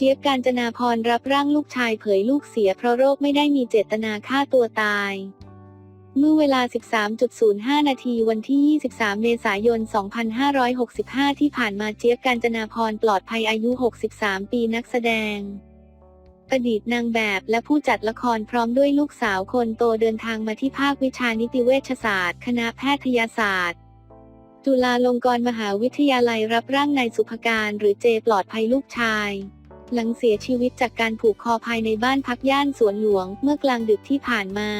เจี๊ยบการจนาพรรับร่างลูกชายเผยลูกเสียเพราะโรคไม่ได้มีเจตนาฆ่าตัวตาย เมื่อเวลา 13.05 นาทีวันที่ 23 เมษายน 2565 ที่ผ่านมาเจี๊ยบการจนาพรปลอดภัยอายุ 63 ปีนักแสดงอดีตนางแบบและผู้จัดละครพร้อมด้วยลูกสาวคนโตเดินทางมาที่ภาควิชานิติเวชศาสตร์ คณะแพทยศาสตร์ จุฬาลงกรณ์มหาวิทยาลัยรับร่างนายสุภการหรือเจปลอดภัยลูกชาย หลังเสียชีวิตจากการผูกคอภายในบ้านพักย่านสวนหลวงเมื่อกลางดึกที่ผ่านมา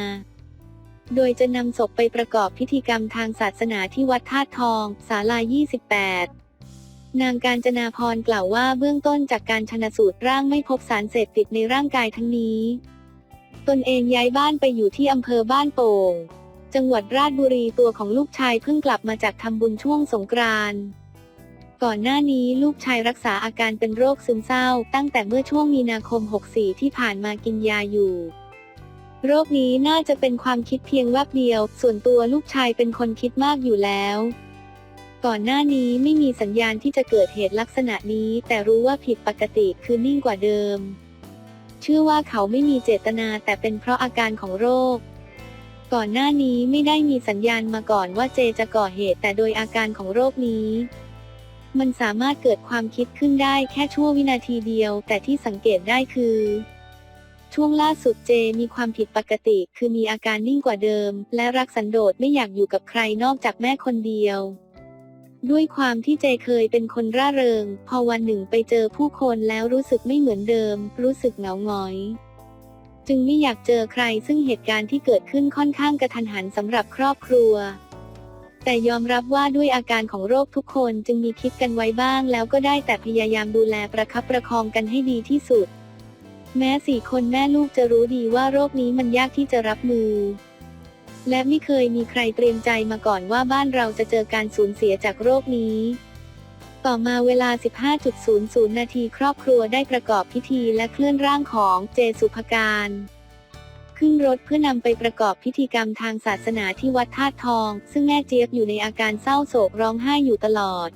โดยจะนำศพไปประกอบพิธีกรรมทางศาสนาที่วัดธาตุทองศาลา 28 นางการจนาพรกล่าวว่าเบื้องต้นจากการชนสูตรร่างไม่พบสารเสพติดในร่างกายทั้งนี้ ตนเองย้ายบ้านไปอยู่ที่อำเภอบ้านโป่ง จังหวัดราชบุรีตัวของลูกชายเพิ่งกลับมาจากทำบุญช่วงสงกรานต์ ก่อนหน้านี้ลูกชายรักษาอาการเป็นโรคซึมเศร้า ตั้งแต่เมื่อช่วงมีนาคม 64 ที่ผ่านมากินยาอยู่ โรคนี้น่าจะเป็นความคิดเพียงแวบเดียว ส่วนตัวลูกชายเป็นคนคิดมากอยู่แล้ว ก่อนหน้านี้ไม่มีสัญญาณที่จะเกิดเหตุลักษณะนี้ แต่รู้ว่าผิดปกติคือนิ่งกว่าเดิม เชื่อว่าเขาไม่มีเจตนาแต่เป็นเพราะอาการของโรคก่อนหน้านี้ไม่ได้มีสัญญาณมาก่อนว่าเจจะก่อเหตุแต่โดยอาการของโรคนี้ มันสามารถเกิดความคิดขึ้นได้แค่ชั่ววินาทีเดียว แต่ที่สังเกตได้คือ ช่วงล่าสุดเจมีความผิดปกติ คือมีอาการนิ่งกว่าเดิม และรักสันโดษไม่อยากอยู่กับใครนอกจากแม่คนเดียว ด้วยความที่เจเคยเป็นคนร่าเริง พอวันหนึ่งไปเจอผู้คนแล้วรู้สึกไม่เหมือนเดิม รู้สึกเหงาหงอยจึงไม่อยากเจอใครซึ่งเหตุการณ์ที่เกิดขึ้นค่อนข้างกระทันหันสำหรับครอบครัว แต่ยอมรับว่าด้วยอาการของโรคทุกคนจึงมีคิดกันไว้บ้าง แล้วก็ได้แต่พยายามดูแลประคับประคองกันให้ดีที่สุด แม้สี่คนแม่ลูกจะรู้ดีว่าโรคนี้มันยากที่จะรับมือ และไม่เคยมีใครเตรียมใจมาก่อนว่าบ้านเราจะเจอการสูญเสียจากโรคนี้ ต่อมาเวลา 15.00 นาทีครอบครัวได้ประกอบพิธีและเคลื่อนร่างของเจสุภการ ขึ้นรถเพื่อนำไปประกอบพิธีกรรมทางศาสนาที่วัดธาตุทอง ซึ่งแม่เจี๊ยบอยู่ในอาการเศร้าโศกร้องไห้อยู่ตลอด